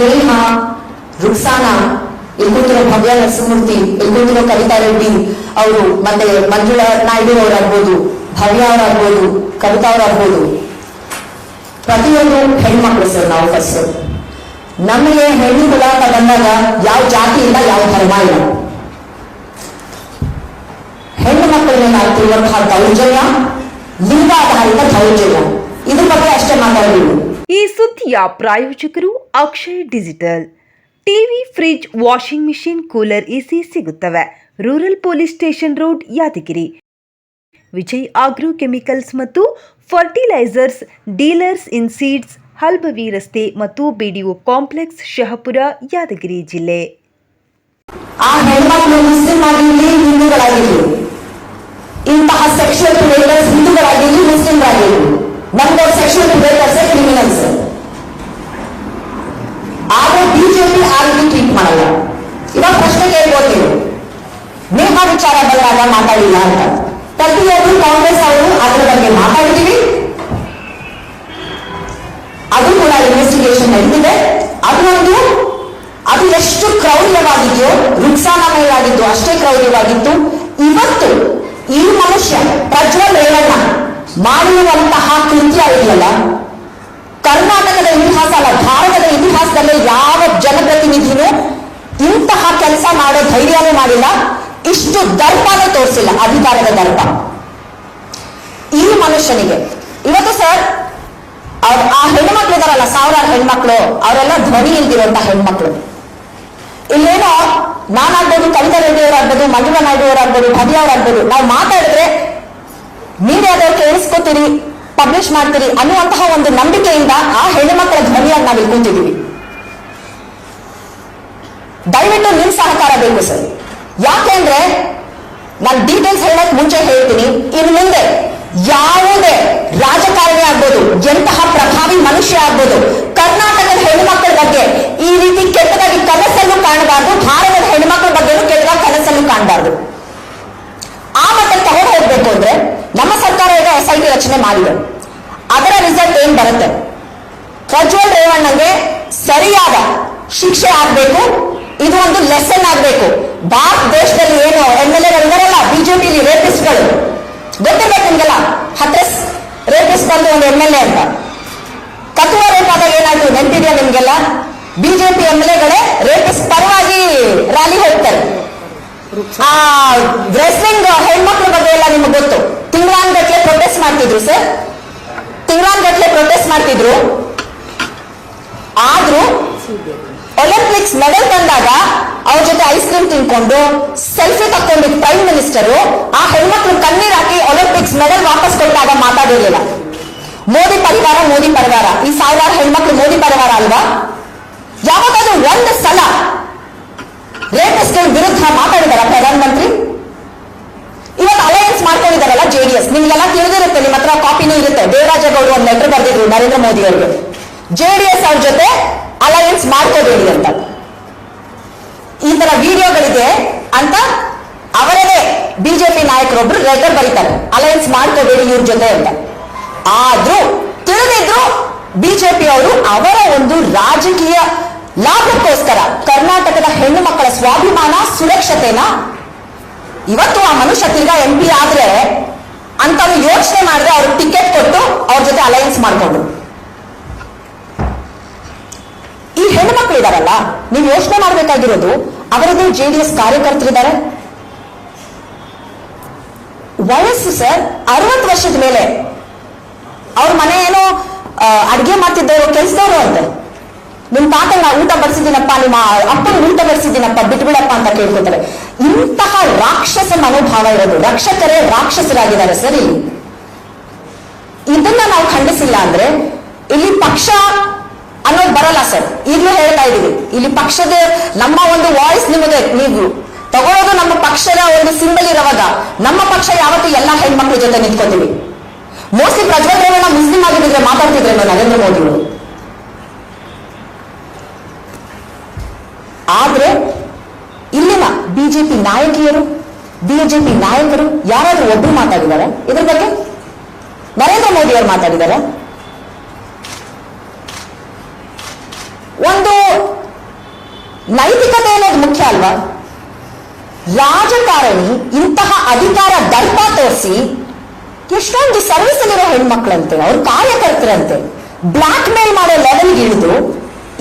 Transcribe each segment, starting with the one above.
ನೇಹಾ ರುಕ್ಸಾನ ಇಲ್ಗುತ್ತಿರೋ ಭವ್ಯ ನರಸಿಂಹಮೂರ್ತಿ ಇಲ್ಗುತ್ತಿರೋ ಕವಿತಾ ರೆಡ್ಡಿ ಅವರು ಮತ್ತೆ ಮಂಜುಳಾ ನಾಯ್ಡು ಅವರಾಗ್ಬೋದು, ಭವ್ಯ ಅವರಾಗ್ಬೋದು, ಕವಿತಾ ಅವರಾಗ್ಬೋದು. ಪ್ರತಿಯೊಂದು ಹೆಣ್ಮಕ್ಳು ಸರ್ ನಾವು ಫಸ್ಟ್ ನಮಗೆ ಹೆಣ್ಣು ಅಂತ ಬಂದಾಗ ಯಾವ ಜಾತಿ ಇಲ್ಲ ಯಾವ ಧರ್ಮ ಇಲ್ಲ. ಹೆಣ್ಣು ಮಕ್ಕಳನ್ನ ಆಗ್ತಿರುವಂತಹ ದೌರ್ಜನ್ಯ, ಲಿಂಗಾಧಾರಿತ ದೌರ್ಜನ್ಯ. ಇದ್ರ ಬಗ್ಗೆ ಅಷ್ಟೇ ಮಾತಾಡಬೇಕು. ಈ ಸುದ್ದಿಯ ಪ್ರಾಯೋಜಕರು Akshay digital. TV, fridge, washing machine, cooler AC ಸಿಗುತ್ತವೆ. Rural police station road, Yadgiri. Vijay agro chemicals ಮತ್ತು ಫರ್ಟಿಲೈಸರ್ಸ್, ಡೀಲರ್ಸ್ ಇನ್ ಸೀಡ್ಸ್, ಹಲ್ಬವಿ ರಸ್ತೆ ಮತ್ತು ಬಿಡಿಒ ಕಾಂಪ್ಲೆಕ್ಸ್, ಶಹಪುರ, ಯಾದಗಿರಿ ಜಿಲ್ಲೆ. ಇಂತಹ ಪ್ರಿಡೇಟರ್ಸ್ ಹಿಂದೂಗಳಾಗಿರ್ಲಿ ಮುಸ್ಲಿಂಗಳಾಗಿರ್ಲಿ ನಮ್ಗೆ ಸೆಕ್ಷನ್ ಪ್ರಿಡೇಟರ್ಸ್ ಕ್ರಿಮಿನಲ್ಸ್ ಆದ್ರೆ ಬಿಜೆಪಿ ಆ ರೀತಿ ಟ್ರೀಟ್ ಮಾಡಲ್ಲ. ಇವಾಗ ಪ್ರಶ್ನೆ ಕೇಳ್ಬೋದು ನೀವು. ನಿಮ್ಮ ವಿಚಾರ ಬಂದಾಗ ಮಾತಾಡಿಲ್ಲ ಅಂತ. ಪ್ರತಿಯೊಬ್ಬರು ಕಾಂಗ್ರೆಸ್ ಅವರು ಅದರ ಬಗ್ಗೆ ಮಾತಾಡ್ತೀವಿ. ಅದು ಕೂಡ ಇನ್ವೆಸ್ಟಿಗೇಷನ್ ನಡೆದಿದೆ. ಅದು ಒಂದು ಅದು ಎಷ್ಟು ಕ್ರೌರ್ಯವಾಗಿದೆಯೋ ರುಕ್ಸಾನ ಅಷ್ಟೇ ಕ್ರೌರ್ಯವಾಗಿತ್ತು. ಇವತ್ತು ಈ ಮನುಷ್ಯ ಪ್ರಜ್ವಲ್ ರೇವಣ್ಣ ಮಾಡಿರುವಂತಹ ಕೃತ್ಯ ಇದೆಯಲ್ಲ? ಕರ್ನಾಟಕದ ಇತಿಹಾಸ ಅಲ್ಲ, ಭಾರತದ ಇತಿಹಾಸದಲ್ಲಿ ಯಾವ ಜನಪ್ರತಿನಿಧಿನೂ ಇಂತಹ ಕೆಲಸ ಮಾಡೋ ಧೈರ್ಯನೂ ಮಾಡಿಲ್ಲ. ಇಷ್ಟು ದರ್ಪನೂ ತೋರಿಸಿಲ್ಲ, ಅಧಿಕಾರದ ದರ್ಪ. ಈ ಮನುಷ್ಯನಿಗೆ, ಇವತ್ತು ಸರ್ ಅವ್ರ ಆ ಹೆಣ್ಮಕ್ಳು ಇದಾರಲ್ಲ, ಸಾವಿರಾರು ಹೆಣ್ಮಕ್ಳು, ಅವರೆಲ್ಲ ಧ್ವನಿ ಇಲ್ದಿರುವಂತ ಹೆಣ್ಮಕ್ಳು. ಇಲ್ಲೇನೋ ನಾನಾಗ್ಬೋದು, ಕವಿತಾ ರೆಡ್ಡಿ ಅವರಾಗ್ಬೋದು ಮಂಜುಳಾ ನಾಯ್ಡು ಅವರಾಗ್ಬೋದು ಭವ್ಯ ಅವರಾಗ್ಬೋದು, ನಾವು ಮಾತಾಡಿದ್ರೆ ಮೀಡಿಯಾದವ್ರು ಕೇಳಿಸ್ಕೊತೀರಿ ಪಬ್ಲಿಷ್ ಮಾಡ್ತೀರಿ ಅನ್ನುವಂತಹ ಒಂದು ನಂಬಿಕೆಯಿಂದ ಆ ಹೆಣ್ಣುಮಕ್ಕಳ ಧ್ವನಿಯಾಗಿ ನಾವು ಕೂತಿದ್ದೀವಿ ದಯವಿಟ್ಟು ನಿಮ್ ಸಹಕಾರ ಬೇಕು ಸರ್. ಯಾಕೆಂದ್ರೆ ನಾನು ಡೀಟೇಲ್ಸ್ ಹೇಳಕ್ ಮುಂಚೆ ಹೇಳ್ತೀನಿ. ಇನ್ನು ಮುಂದೆ ಯಾವುದೇ ರಾಜಕಾರಣಿ ಆಗ್ಬೋದು, ಎಂತಹ ಪ್ರಭಾವಿ ಮನುಷ್ಯ ಆಗ್ಬೋದು ಕರ್ನಾಟಕದ ಹೆಣ್ಣುಮಕ್ಕಳ ಬಗ್ಗೆ ಈ ರೀತಿ ಕೆಟ್ಟದಾಗಿ ಕನಸನ್ನು ಕಾಣಬಾರ್ದು ಭಾರತದ ಹೆಣ್ಣುಮಕ್ಕಳ ಬಗ್ಗೆ ಕೆಟ್ಟದಾಗಿ ಕನಸನ್ನು ಕಾಣಬಾರ್ದು ಆ ಮಟ್ಟಕ್ಕೆ ತಗೊಂಡು ಹೋಗ್ಬೇಕು ಅಂದ್ರೆ ನಮ್ಮ ಸರ್ಕಾರ ಈಗ ಎಸ್ ಐ ಟಿ ರಚನೆ ಮಾಡಿದೆ ಅದರ ರಿಸಲ್ಟ್ ಏನ್ ಬರುತ್ತೆ ಪ್ರಜ್ವಲ್ ಸರಿಯಾದ ಶಿಕ್ಷೆ ಆಗ್ಬೇಕು, ಇದು ಒಂದು ಲೆಸನ್ ಆಗ್ಬೇಕು. ಭಾರತ ದೇಶದಲ್ಲಿ ಏನು ಎಂ ಎಲ್ ಎಗಳಿದಾರಲ್ಲ ಬಿಜೆಪಿಲಿ ರೇಪಿಸ್ಟ್ಗಳು ಗೊತ್ತಿರ್ಬೇಕು ನಿಮ್ಗೆಲ್ಲ? ಹತ್ರಸ್ ರೇಪಿಸ್ಟ್ ಬಂದು ಒಂದು ಎಂ ಎಲ್ ಎ ಅಂತ. ಕತುವಾ ರೇಪಾದಾಗ ಏನಾಯ್ತು ನೆನಪಿದೆಯಾ ನಿಮ್ಗೆಲ್ಲ? ಬಿಜೆಪಿ ಎಂ ಎಲ್ ಎಗಳೇ ರೇಪಿಸ್ಟ್ ಪರವಾಗಿ ರ್ಯಾಲಿ ಹೋಗ್ತಾರೆ. ಆ ರೆಸ್ಲಿಂಗ್ ಹೆಣ್ಮಕ್ಳ ಬಗ್ಗೆ ಎಲ್ಲ ನಿಮ್ಗೆ ಗೊತ್ತು. ತಿಂಗಳಾನ್ಗಟ್ಲೆ ಪ್ರೊಟೆಸ್ಟ್ ಮಾಡ್ತಿದ್ರು ಸರ್. ತಿಂಗಳಾನ್ಗಟ್ಲೆ ಪ್ರೊಟೆಸ್ಟ್ ಮಾಡ್ತಿದ್ರು. ಆದ್ರೂ ಒಲಿಂಪಿಕ್ಸ್ ಮೆಡಲ್ ತಂದಾಗ ಅವ್ರ ಜೊತೆ ಐಸ್ ಕ್ರೀಮ್ ತಿನ್ಕೊಂಡು ಸೆಲ್ಫಿ ತಕ್ಕೊಂಡಿದ್ದ ಪ್ರೈಮ್ ಮಿನಿಸ್ಟರ್ ಆ ಹೆಣ್ಮಕ್ಳು ಕಣ್ಣೀರ್ ಹಾಕಿ ಒಲಿಂಪಿಕ್ಸ್ ಮೆಡಲ್ ವಾಪಸ್ ಕೊಟ್ಟಾಗ ಮಾತಾಡಿರ್ಲಿಲ್ಲ. ಮೋದಿ ಪರಿವಾರ ಮೋದಿ ಪರಿವಾರ. ಈ ಸಾವಿರಾರು ಹೆಣ್ಮಕ್ಳು ಮೋದಿ ಪರಿವಾರ ಅಲ್ವಾ? ಯಾವಾಗಾದ್ರೂ ಒಂದು ಸಲ ರೇಪಿಸ್ಟ್ಗಳ ವಿರುದ್ಧ ಮಾತಾಡಿದಾರ ಪ್ರಧಾನಮಂತ್ರಿ? ಇವತ್ತು ಅಲಯನ್ಸ್ ಮಾಡ್ಕೊಂಡಿದಾರಲ್ಲ ಜೆಡಿಎಸ್ ನಿಮ್ಗೆಲ್ಲ ತಿಳಿದಿರುತ್ತೆ, ನಿಮ್ಮ ಹತ್ರ ಕಾಪಿನೂ ಇರುತ್ತೆ. ದೇವರಾಜೇಗೌಡರು ಒಂದು ಲೆಟರ್ ಬರೆದಿದ್ರು ನರೇಂದ್ರ ಮೋದಿ ಅವರಿಗೆ. ಜೆಡಿಎಸ್ ಅವ್ರ ಜೊತೆ ಅಲಯನ್ಸ್ ಮಾಡ್ಕೋಬೇಡಿ ಅಂತ. ಈ ತರ ವಿಡಿಯೋಗಳಿದೆ ಅಂತ ಅವರದೇ ಬಿಜೆಪಿ ನಾಯಕರೊಬ್ರು ಲೆಟರ್ ಬರೀತಾರೆ. ಅಲಯನ್ಸ್ ಮಾಡ್ಕೋಬೇಡಿ ಇವ್ರ ಜೊತೆ ಅಂತ. ಆದ್ರೂ ತಿಳಿದಿದ್ರು ಬಿಜೆಪಿ ಅವರು ಅವರ ಒಂದು ರಾಜಕೀಯ ಲಾಭಕ್ಕೋಸ್ಕರ ಕರ್ನಾಟಕದ ಹೆಣ್ಣು ಮಕ್ಕಳ ಸ್ವಾಭಿಮಾನ ಸುರಕ್ಷತೆನ ಇವತ್ತು ಆ ಮನುಷ್ಯ ತಿರ್ಗಾ ಎಂ ಪಿ ಆದ್ರೆ ಅಂತ ಯೋಚನೆ ಮಾಡಿದ್ರೆ ಅವ್ರು ಟಿಕೆಟ್ ಕೊಟ್ಟು ಅವ್ರ ಜೊತೆ ಅಲಯನ್ಸ್ ಮಾಡ್ಕೊಂಡ್ರು. ಹೆಣ್ಣು ಇದಾರಲ್ಲ? ನೀವು ಯೋಚನೆ ಮಾಡಬೇಕಾಗಿರೋದು ಅವರದೇ ಜೆ ಡಿ ಎಸ್ ಕಾರ್ಯಕರ್ತರಿದ್ದಾರೆ ವಯಸ್ಸು ಸರ್ ಅರವತ್ತು ವರ್ಷದ ಮೇಲೆ. ಅವ್ರ ಮನೆ ಏನೋ ಅಡಿಗೆ ಮಾಡ್ತಿದ್ದವರು ಕೆಲಸದವರು ಅಂತೆ. ನಿಮ್ ತಾತ ನಾ ಊಟ ಬಡಿಸಿದ್ದೀನಪ್ಪ, ನಿಮ್ಮ ಅಪ್ಪನ ಊಟ ಬಡಿಸಿದ್ದೀನಪ್ಪ, ಬಿಟ್ಬಿಡಪ್ಪ ಅಂತ ಕೇಳ್ಕೊತಾರೆ. ಇಂತಹ ರಾಕ್ಷಸ ಮನೋಭಾವ ಇರೋದು. ರಕ್ಷಕರೇ ರಾಕ್ಷಸರಾಗಿದ್ದಾರೆ ಸರಿ. ಇದನ್ನ ನಾವು ಖಂಡಿಸಿಲ್ಲ ಅಂದ್ರೆ ಇಲ್ಲಿ ಪಕ್ಷ ಸರ್ ಈಗಲೂ ಹೇಳ್ತಾ ಇದೀವಿ ಇಲ್ಲಿ ಪಕ್ಷದ ನಮ್ಮ ಒಂದು ವಾಯ್ಸ್ ನಿಮಗೆ ನೀವು ತಗೊಳ್ಳೋದು ನಮ್ಮ ಪಕ್ಷದ ಒಂದು ಸಿಂಬಲ್ ಇರುವಾಗ ನಮ್ಮ ಪಕ್ಷ ಯಾವತ್ತೂ ಎಲ್ಲ ಹೆಣ್ಮಕ್ಳ ಜೊತೆ ನಿಂತ್ಕೋತೀವಿ. ಮೋಸ್ಟ್ಲಿ ಪ್ರಜ್ವಲ್ ಮುಸ್ಲಿಂ ಆಗಿದ್ರೆ ಮಾತಾಡ್ತಿದ್ರೇನೋ ನರೇಂದ್ರ ಮೋದಿ ಅವರು. ಆದ್ರೆ ಇಲ್ಲಿನ ಬಿಜೆಪಿ ನಾಯಕಿಯರು ಬಿಜೆಪಿ ನಾಯಕರು ಯಾರಾದ್ರೂ ಒಬ್ರು ಮಾತಾಡಿದ್ದಾರೆ ಇದ್ರ ಬಗ್ಗೆ ನರೇಂದ್ರ ಮೋದಿ ಅವರು ಮಾತಾಡಿದ್ದಾರೆ ಒಂದು ನೈತಿಕತೆ ಅನ್ನೋದು ಮುಖ್ಯ ಅಲ್ವಾ? ರಾಜಕಾರಣಿ ಇಂತಹ ಅಧಿಕಾರ ದರ್ಪ ತೋರಿಸಿ ಎಷ್ಟೊಂದು ಸರ್ವಿಸ್ ಅಲ್ಲಿರೋ ಹೆಣ್ಮಕ್ಳಂತೆ, ಅವ್ರ ಕಾರ್ಯಕರ್ತರಂತೆ ಬ್ಲಾಕ್ ಮೇಲ್ ಮಾಡೋ ಲೆವೆಲ್ ಇಳಿದು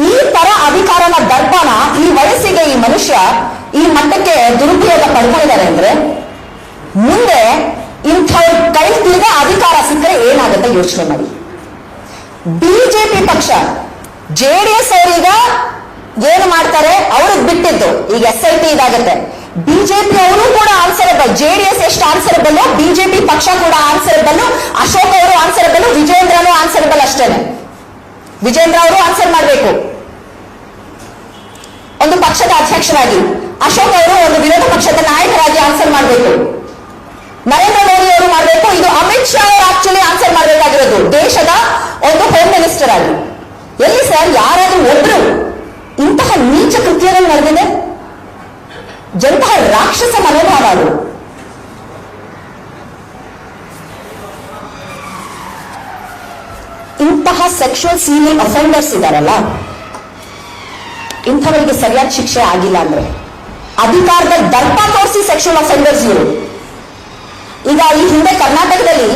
ಈ ತರ ಅಧಿಕಾರನ ದರ್ಪಣ ಈ ವಯಸ್ಸಿಗೆ ಈ ಮನುಷ್ಯ ಈ ಮಟ್ಟಕ್ಕೆ ದುರುಪಯೋಗ ಪಡ್ಕೊಂಡಿದ್ದಾರೆ ಅಂದ್ರೆ ಮುಂದೆ ಇಂಥವ್ರ ಕೈ ಅಧಿಕಾರ ಸಿಕ್ಕರೆ ಏನಾಗುತ್ತೆ ಯೋಚನೆ ಮಾಡಿ. ಬಿಜೆಪಿ ಪಕ್ಷ ಜೆಡಿಎಸ್ ಅವರೀಗ ಏನು ಮಾಡ್ತಾರೆ? ಅವ್ರಿಗೆ ಬಿಟ್ಟಿದ್ದು. ಈಗ ಎಸ್ ಐ ಟಿ ಇದಾಗತ್ತೆ. ಬಿಜೆಪಿ ಅವರು ಕೂಡ ಆನ್ಸರಬಲ್ ಜೆಡಿಎಸ್ ಎಷ್ಟು ಆನ್ಸರಬಲ್ ಬಿಜೆಪಿ ಪಕ್ಷ ಕೂಡ ಆನ್ಸರಬಲ್ ಅಶೋಕ್ ಅವರು ಆನ್ಸರಬಲ್ ವಿಜೇಂದ್ರನು ಆನ್ಸರಬಲ್ ಅಷ್ಟೇನೆ. ವಿಜೇಂದ್ರ ಅವರು ಆನ್ಸರ್ ಮಾಡಬೇಕು. ಒಂದು ಪಕ್ಷದ ಅಧ್ಯಕ್ಷರಾಗಿ, ಅಶೋಕ್ ಅವರು ಒಂದು ವಿರೋಧ ಪಕ್ಷದ ನಾಯಕರಾಗಿ ಆನ್ಸರ್ ಮಾಡಬೇಕು. ನರೇಂದ್ರ ಮೋದಿ ಅವರು ಮಾಡಬೇಕು. ಇದು ಅಮಿತ್ ಶಾ ಅವರು ಆಕ್ಚುಲಿ ಆನ್ಸರ್ ಮಾಡಬೇಕಾಗಿರೋದು. ದೇಶದ ಒಂದು ಹೋಮ್ ಮಿನಿಸ್ಟರ್ ಆಗಿ. ಎಲ್ಲಿ ಸರ್? ಯಾರಾದ್ರೂ ಒಬ್ರು ಇಂತಹ ನೀಚ ಕೃತ್ಯಗಳು ನಡೆದಿದೆ? ಎಂತಹ ರಾಕ್ಷಸ ಮನೋಭಾವ ಅದು? ಇಂತಹ ಸೆಕ್ಷುವಲ್ ಸೀರಿಯಲ್ ಅಫೆಂಡರ್ಸ್ ಇದಾರಲ್ಲ ಇಂಥವರಿಗೆ ಸರಿಯಾದ ಶಿಕ್ಷೆ ಆಗಿಲ್ಲ ಅಂದ್ರೆ ಅಧಿಕಾರದ ದರ್ಪ ತೋರಿಸಿ ಸೆಕ್ಷುವಲ್ ಅಫೆಂಡರ್ಸ್ ಇವರು. ಈಗ ಈ ಹಿಂದೆ ಕರ್ನಾಟಕದಲ್ಲಿ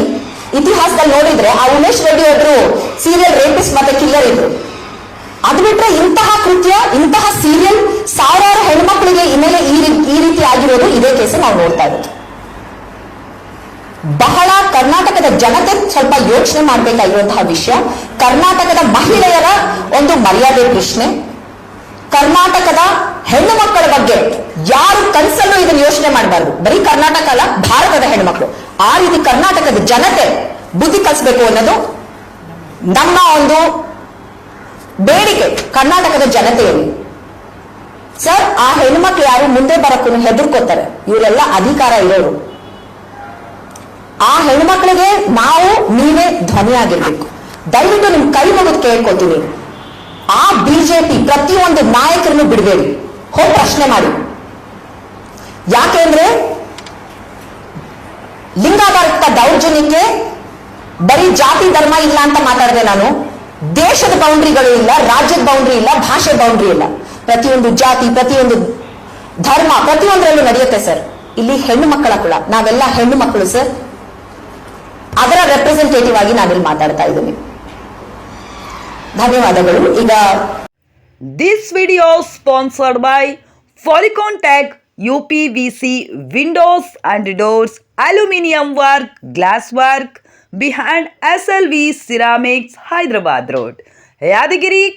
ಇತಿಹಾಸದಲ್ಲಿ ನೋಡಿದ್ರೆ ಆ ಉಮೇಶ್ ರೆಡ್ಡಿ ಒಬ್ರು ಸೀರಿಯಲ್ ರೇಪಿಸ್ಟ್ ಮತ್ತೆ ಕಿಲ್ಲರ್ ಇದ್ರು. ಅದು ಬಿಟ್ರೆ ಇಂತಹ ಕೃತ್ಯ, ಇಂತಹ ಸೀರಿಯಲ್ ಸಾವಿರಾರು ಹೆಣ್ಮಕ್ಳಿಗೆ ಇಮೇಲೆ ಈ ರೀತಿ ಆಗಿರೋದು ಇದೇ ಕೇಸ ನಾವು ನೋಡ್ತಾ ಇರೋದು. ಬಹಳ ಕರ್ನಾಟಕದ ಜನತೆ ಸ್ವಲ್ಪ ಯೋಚನೆ ಮಾಡಬೇಕಾಗಿರುವಂತಹ ವಿಷಯ. ಕರ್ನಾಟಕದ ಮಹಿಳೆಯರ ಒಂದು ಮರ್ಯಾದೆ ಪ್ರಶ್ನೆ. ಕರ್ನಾಟಕದ ಹೆಣ್ಣು ಮಕ್ಕಳ ಬಗ್ಗೆ ಯಾರು ಕನಸಲ್ಲೂ ಇದನ್ನು ಯೋಚನೆ ಮಾಡಬಾರ್ದು. ಬರೀ ಕರ್ನಾಟಕ ಅಲ್ಲ, ಭಾರತದ ಹೆಣ್ಮಕ್ಳು ಆ ರೀತಿ ಕರ್ನಾಟಕದ ಜನತೆ ಬುದ್ಧಿ ಕಲಿಸಬೇಕು ಅನ್ನೋದು ನಮ್ಮ ಒಂದು ಬೇಡಿಕೆ ಕರ್ನಾಟಕದ ಜನತೆಯಲ್ಲಿ. ಸರ್, ಆ ಹೆಣ್ಮಕ್ಳು ಯಾರು ಮುಂದೆ ಬರಕ್ಕೂ ಹೆದರ್ಕೋತಾರೆ. ಇವರೆಲ್ಲ ಅಧಿಕಾರ ಇರೋರು. ಆ ಹೆಣ್ಮಕ್ಳಿಗೆ ನಾವು ನೀವೇ ಧ್ವನಿಯಾಗಿರ್ಬೇಕು ದಯವಿಟ್ಟು ನಿಮ್ ಕೈ ಮುಗಿದು ಕೇಳ್ಕೊತೀನಿ. ಆ ಬಿಜೆಪಿ ಪ್ರತಿಯೊಂದು ನಾಯಕರನ್ನು ಬಿಡಬೇಡಿ. ಹೋಗಿ ಪ್ರಶ್ನೆ ಮಾಡಿ. ಯಾಕೆಂದ್ರೆ ಲಿಂಗಾಧಾರಿತ ದೌರ್ಜನ್ಯಕ್ಕೆ ಬರೀ ಜಾತಿ ಧರ್ಮ ಇಲ್ಲ ಅಂತ ಮಾತಾಡಿದೆ ನಾನು. ದೇಶದ ಬೌಂಡ್ರಿಗಳು ಇಲ್ಲ, ರಾಜ್ಯದ ಬೌಂಡ್ರಿ ಇಲ್ಲ, ಭಾಷೆ ಬೌಂಡ್ರಿ ಇಲ್ಲ. ಪ್ರತಿಯೊಂದು ಜಾತಿ, ಪ್ರತಿಯೊಂದು ಧರ್ಮ, ಪ್ರತಿಯೊಂದರಲ್ಲೂ ನಡೆಯುತ್ತೆ ಸರ್ ಇಲ್ಲಿ ಹೆಣ್ಣು ಮಕ್ಕಳ ಕುಳ ನಾವೆಲ್ಲ ಹೆಣ್ಣು ಮಕ್ಕಳು ಸರ್ ಅದರ ರೆಪ್ರೆಸೆಂಟೇಟಿವ್ ಆಗಿ ನಾವಿಲ್ಲಿ ಮಾತಾಡ್ತಾ ಇದ್ದೀನಿ ಧನ್ಯವಾದಗಳು. ಈಗ this video video sponsored U P V C windows and Doors aluminium work glass work behind S L V ceramics Hyderabad road Yadgiri